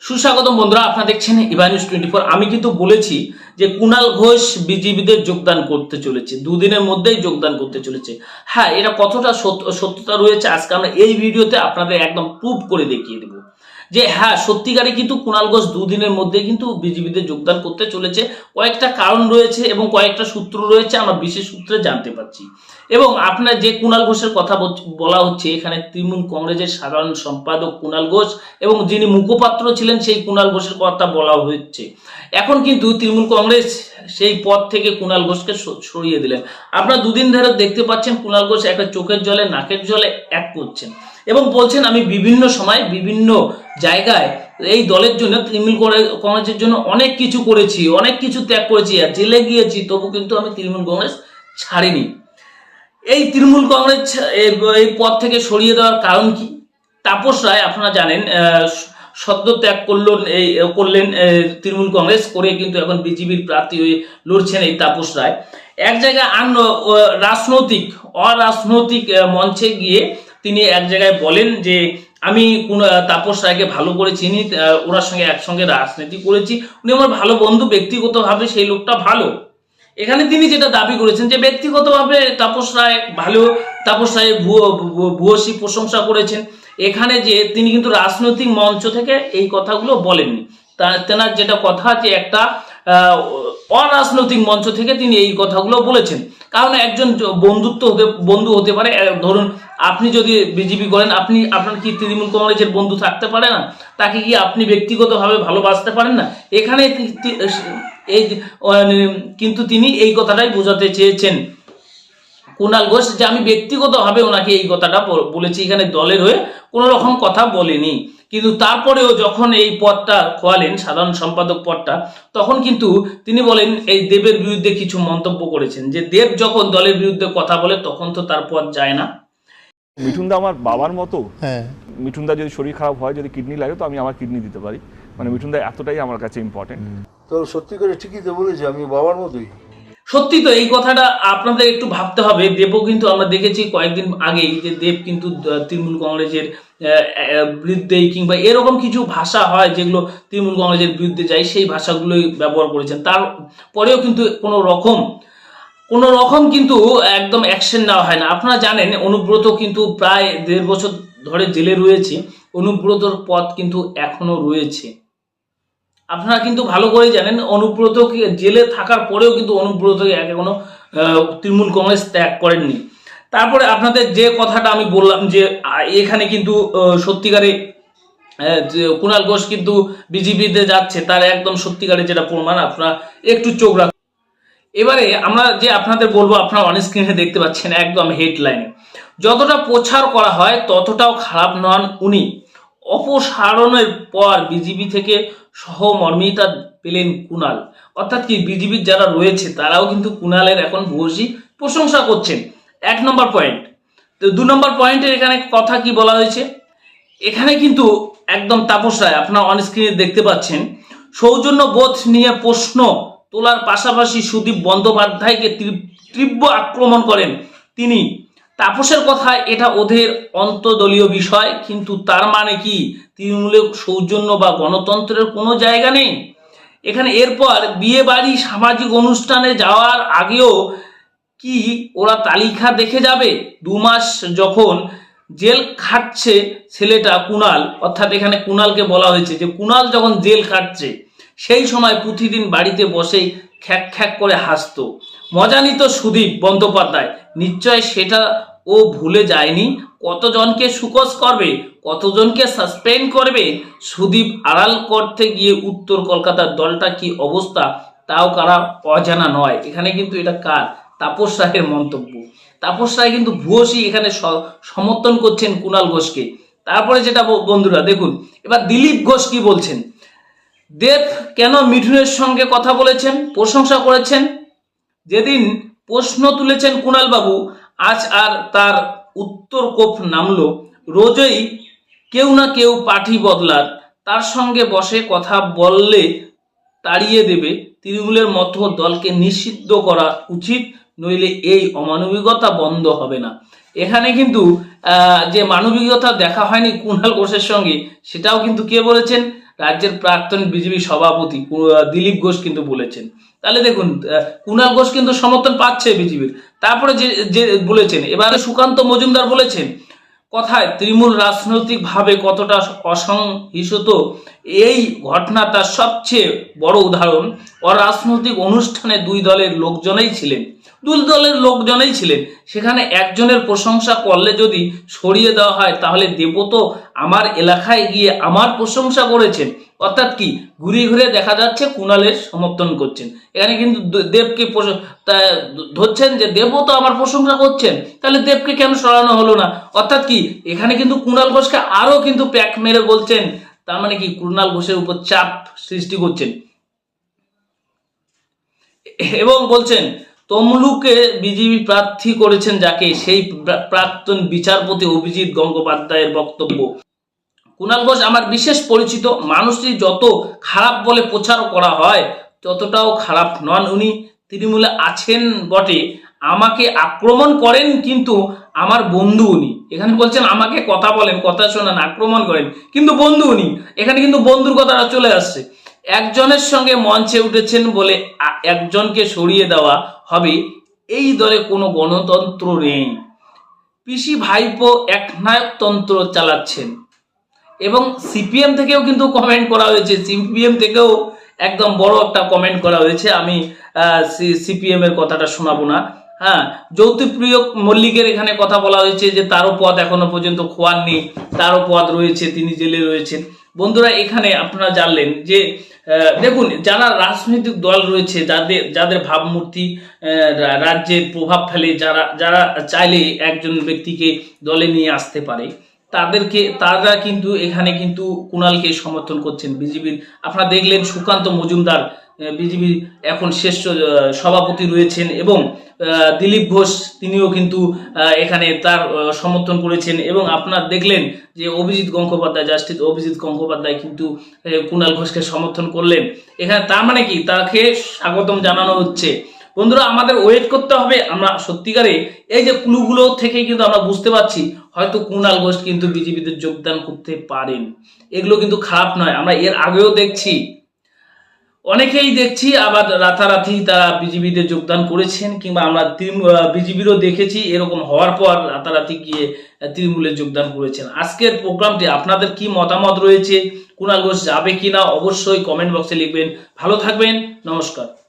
সুস্বাগতম বন্ধুরা, আপনারা দেখছেন ইভা টোয়েন্টি ফোর আমি কিন্তু বলেছি যে কুনাল ঘোষ বিজিবিদের যোগদান করতে চলেছে, দুদিনের মধ্যেই যোগদান করতে চলেছে। হ্যাঁ এটা কতটা সত্য- সত্যতা রয়েছে, আজকে আমরা এই ভিডিওতে আপনাদের একদম প্রুভ করে দেখিয়ে দেবো। যে হ্যাঁ সত্যিকারে কিন্তু কুণাল ঘোষ দুদিনের মধ্যে কিন্তু বিজেপিতে যোগদান করতে চলেছে। কয়েকটা কারণ রয়েছে এবং কয়েকটা সূত্র রয়েছে, আমরা বিশেষ সূত্রে জানতে পারছি। এবং আপনার যে কুণাল ঘোষের কথা বলা হচ্ছে, এখানে তৃণমূল কংগ্রেসের সাধারণ সম্পাদক কুণাল ঘোষ এবং যিনি মুখপাত্র ছিলেন, সেই কুণাল ঘোষের কথা বলা হচ্ছে। এখন কিন্তু তৃণমূল কংগ্রেস সেই পদ থেকে কুণাল ঘোষকে সরিয়ে দিলেন। আপনারা দুদিন ধরে দেখতে পাচ্ছেন কুণাল ঘোষ একটা চোখের জলে, নাকের জলে এক করছেন। এবং বলছেন, আমি বিভিন্ন সময় বিভিন্ন জায়গায় এই দলের জন্য তৃণমূল কংগ্রেসের জন্য অনেক কিছু করেছি, অনেক কিছু ত্যাগ করেছি আর জেলে গিয়েছি, তবু কিন্তু আমি তৃণমূল কংগ্রেস ছাড়িনি। এই তৃণমূল কংগ্রেস এই- পদ থেকে সরিয়ে দেওয়ার কারণ কি? তাপস রায়, আপনারা জানেন সদ্য ত্যাগ করলেন এই, করলেন তৃণমূল কংগ্রেস করে কিন্তু এখন বিজেপির প্রার্থী হয়ে লড়ছেন এই তাপস রায়। এক জায়গায় আন রাজনৈতিক, অরাজনৈতিক মঞ্চে গিয়ে তিনি এক জায়গায় বলেন যে আমি কোন তাপস রায়কে ভালো করে চিনি ওনার সঙ্গে একসঙ্গে রাজনীতি করেছি। উনি আমার ভালো বন্ধু, ব্যক্তিগতভাবে সেই লোকটা ভালো। এখানে তিনি যেটা দাবি করেছেন যে ব্যক্তিগতভাবে তাপস রায় ভালো, তাপস রায়ের ভুয়ো- ভুয়ো- ভূয়সী প্রশংসা করেছেন। এখানে যে তিনি কিন্তু রাজনৈতিক মঞ্চ থেকে এই কথাগুলো বলেননি। তা, তেনার যেটা কথা যে একটা অরাজনৈতিক মঞ্চ থেকে তিনি এই কথাগুলো বলেছেন। কারণ একজন বন্ধুত্ব হতে, বন্ধু হতে পারে ধরুন আপনি যদি বিজেপি করেন, আপনি আপনার কি তৃণমূল কংগ্রেসের বন্ধু থাকতে পারে না? তাকে কি আপনি ব্যক্তিগতভাবে ভালোবাসতে পারেন না? এখানে এই কিন্তু তিনি এই কথাটাই বোঝাতে চেয়েছেন। কুণাল ঘোষ যে আমি ব্যক্তিগতভাবে ওনাকে এই কথাটা বলেছি, এখানে দলের হয়ে কোনো রকম কথা বলেনি। কিন্তু তারপরেও যখন এই পদটা খোয়ালেন, সাধারণ সম্পাদক পদটা, তখন কিন্তু তিনি বলেন, এই দেবের বিরুদ্ধে কিছু মন্তব্য করেছেন। যে দেব যখন দলের বিরুদ্ধে কথা বলে, তখন তো তার পদ যায় না। মিঠুনদা আমার বাবার মতো হ্যাঁ। মিঠুনদা যদি শরীর খারাপ হয় যদি কিডনি লাগে তো আমি আমার কিডনি দিতে পারি। মানে মিঠুনদা এতটাই আমার কাছে ইম্পর্টেন্ট তো সত্যি করে ঠিকই তো বলেছি আমি বাবার মতোই। সত্যি তো এই কথাটা আপনাদের একটু ভাবতে হবে। দেবও কিন্তু আমরা দেখেছি কয়েকদিন আগেই যে দেব কিন্তু তৃণমূল কংগ্রেসের বিরুদ্ধে কিংবা এরকম কিছু ভাষা হয় যেগুলো তৃণমূল কংগ্রেসের বিরুদ্ধে যায় সেই ভাষাগুলোই ব্যবহার করেছেন। তারপরেও কিন্তু কোনো রকম কোনো রকম কিন্তু একদম অ্যাকশন নেওয়া হয় না। আপনারা জানেন অনুব্রত কিন্তু প্রায় দেড় বছর ধরে জেলে রয়েছে। অনুব্রতর পথ কিন্তু এখনও রয়েছে। আপনারা কিন্তু ভালো করেই জানেন অনুব্রতকে জেলে থাকার পরেও কিন্তু অনুব্রতকে এখনও আহ, তৃণমূল কংগ্রেস ত্যাগ করেননি। তারপরে আপনাদের যে কথাটা আমি বললাম যে এখানে কিন্তু সত্যিকারে কুণাল ঘোষ কিন্তু বিজেপিতে যাচ্ছে তার একদম সত্যিকারে যেটা প্রমাণ আপনারা একটু চোখ এবারে আমরা যে আপনাদের বলব, আপনারা অন স্ক্রিনে দেখতে পাচ্ছেন একদম হেডলাইনে যতটা প্রচার করা হয়, ততটাও খারাপ নন উনি। অপসারণের পর বিজেপি থেকে সহমর্মিতা পেলেন কুণাল অর্থাৎ কি বিজেপির যারা রয়েছে, তারাও কিন্তু কুণালের এখন ভূয়সী প্রশংসা করছেন। এক নম্বর পয়েন্ট তো দু নম্বর পয়েন্টের এখানে কথা কি বলা হয়েছে? এখানে কিন্তু একদম তাপস রায়, আপনারা অন স্ক্রিনে দেখতে পাচ্ছেন, সৌজন্য বোধ নিয়ে প্রশ্ন তোলার পাশাপাশি সুদীপ বন্দ্যোপাধ্যায়কে তীব্র আক্রমণ করেন তিনি। তাপসের কথা, এটা ওদের অন্তদলীয় বিষয়, কিন্তু তার মানে কি? তৃণমূলের সৌজন্য বা গণতন্ত্রের কোনো জায়গা নেই। এখানে এরপর বিয়ে বাড়ি সামাজিক অনুষ্ঠানে যাওয়ার আগেও কি ওরা তালিকা দেখে যাবে? দু মাস যখন জেল খাটছে ছেলেটা কুনাল, অর্থাৎ এখানে কুনালকে বলা হয়েছে যে কুনাল যখন জেল খাটছে সেই সময় প্রতিদিন বাড়িতে বসেই খ্যাক খ্যাক করে হাসতো। মজা নিত সুদীপ বন্দ্যোপাধ্যায়। নিশ্চয় সেটা ও ভুলে যায়নি। কতজনকে সুকস করবে, কতজনকে সাসপেন্ড করবে? সুদীপ আড়াল করতে গিয়ে উত্তর কলকাতার দলটা কি অবস্থা, তাও কারা অজানা নয়। এখানে কিন্তু এটা কার? তাপস রায়ের মন্তব্য। তাপস রায় কিন্তু ভূয়সী এখানে সমর্থন করছেন কুণাল ঘোষকে। তারপরে যেটা বন্ধুরা, দেখুন, এবার দিলীপ ঘোষ কি বলছেন? দেব কেন মিঠুনের সঙ্গে কথা বলেছেন, প্রশংসা করেছেন? যেদিন প্রশ্ন তুলেছেন কুণাল বাবু আজ আর তার উত্তর কোপ নামলো। রোজই কেউ না কেউ পাঠি বদলার। তার সঙ্গে বসে কথা বললে তাড়িয়ে দেবে। তৃণমূলের মতো দলকে নিষিদ্ধ করা উচিত, নইলে এই অমানবিকতা বন্ধ হবে না। এখানে কিন্তু যে মানবিকতা দেখা হয়নি কুণাল ঘোষের সঙ্গে, সেটাও কিন্তু কে বলেছেন? রাজ্যের প্রাক্তন বিজেপি সভাপতি দিলীপ ঘোষ কিন্তু বলেছেন। তাহলে দেখুন কুণাল ঘোষ কিন্তু সমর্থন পাচ্ছে বিজেপির। তারপরে যে যে বলেছেন, এবারে সুকান্ত মজুমদার বলেছেন, কথায় তৃণমূল রাজনৈতিকভাবে কতটা অসংহিত এই ঘটনা তার সবচেয়ে বড় উদাহরণ। অরাজনৈতিক অনুষ্ঠানে দুই দলের লোকজনেই ছিলেন। দুই দলের লোকজনেই ছিলেন। সেখানে একজনের প্রশংসা করলে যদি সরিয়ে দেওয়া হয়, তাহলে দেবত আমার এলাকায় গিয়ে আমার প্রশংসা করেছেন। অর্থাৎ কি? ঘুরে ঘুরে দেখা যাচ্ছে কুণালের সমর্থন করছেন। এখানে কিন্তু দেবকে ধরছেন যে দেবও তো আমার প্রশংসা করছেন। তাহলে দেবকে কেন সরানো হলো না? অর্থাৎ কি? এখানে কিন্তু কুণাল ঘোষকে আরও কিন্তু প্যাক মেরে বলছেন তার মানে কি? কুণাল ঘোষের উপর চাপ সৃষ্টি করছেন। এবং বলছেন, তমলুকে বিজেপি প্রার্থী করেছেন যাকে? সেই প্রাক্তন বিচারপতি অভিজিৎ গঙ্গোপাধ্যায়ের বক্তব্য। কুণাল ঘোষ আমার বিশেষ পরিচিত, মানুষটি যত খারাপ বলে প্রচার করা হয়, ততটাও খারাপ নন উনি। তৃণমূলে আছেন বটে, আমাকে আক্রমণ করেন কিন্তু আমার বন্ধু উনি। এখানে বলছেন, আমাকে কথা বলেন, কথা শোনান, আক্রমণ করেন। কিন্তু বন্ধু উনি, এখানে কিন্তু বন্ধুর কথাটা চলে আসছে। একজনের সঙ্গে মঞ্চে উঠেছেন বলে একজনকে সরিয়ে দেওয়া হবে, এই দলে কোনো গণতন্ত্র নেই। পিসি ভাইপো একনায়কতন্ত্র চালাচ্ছেন। এবং সিপিএম থেকেও কিন্তু কমেন্ট করা হয়েছে, সিপিএম থেকেও একদম বড় একটা কমেন্ট করা হয়েছে। আমি সিপিএম এর কথাটা শোনাবো না। হ্যাঁ জ্যোতিপ্রিয় মল্লিকের এখানে কথা বলা হয়েছে যে তারও পদ এখনও পর্যন্ত খোয়াননি, তারও পদ রয়েছে, তিনি জেলে রয়েছেন। বন্ধুরা, এখানে আপনারা জানলেন যে দেখুন, যারা রাজনৈতিক দল রয়েছে, যাদের যাদের ভাবমূর্তি রাজ্যের প্রভাব ফেলে, যারা যারা চাইলে একজন ব্যক্তিকে দলে নিয়ে আসতে পারে তাদেরকে তারা কিন্তু এখানে কিন্তু কুণালকে সমর্থন করছেন বিজেপির আপনারা দেখলেন সুকান্ত মজুমদার বিজেপির এখন আহ, সভাপতি রয়েছেন এবং দিলীপ ঘোষ তিনিও কিন্তু এখানে তার সমর্থন করেছেন এবং আপনার দেখলেন যে অভিজিৎ গঙ্গোপাধ্যায় জাস্টিস অভিজিৎ গঙ্গোপাধ্যায় কিন্তু কুণাল ঘোষকে সমর্থন করলেন। এখানে তার মানে কি? তাকে স্বাগতম জানানো হচ্ছে। বন্ধুরা, আমাদের ওয়েট করতে হবে। আমরা সত্যিকারে এই যে ক্লুগুলো থেকে কিন্তু আমরা বুঝতে পারছি, হয়তো কুণাল ঘোষ কিন্তু বিজেপিতে যোগদান করতে পারেন এগুলো কিন্তু খারাপ নয়। আমরা এর আগেও দেখছি। অনেকেই দেখছি, আবার রাতারাতি তারা বিজেপিতে যোগদান করেছেন, কিংবা আমরা বিজেপিরও দেখেছি, এরকম হওয়ার পর রাতারাতি গিয়ে তৃণমূলে যোগদান করেছেন। আজকের প্রোগ্রামটি আপনাদের কি মতামত রয়েছে? কুণাল ঘোষ যাবে কিনা? অবশ্যই কমেন্ট বক্সে লিখবেন। ভালো থাকবেন। নমস্কার।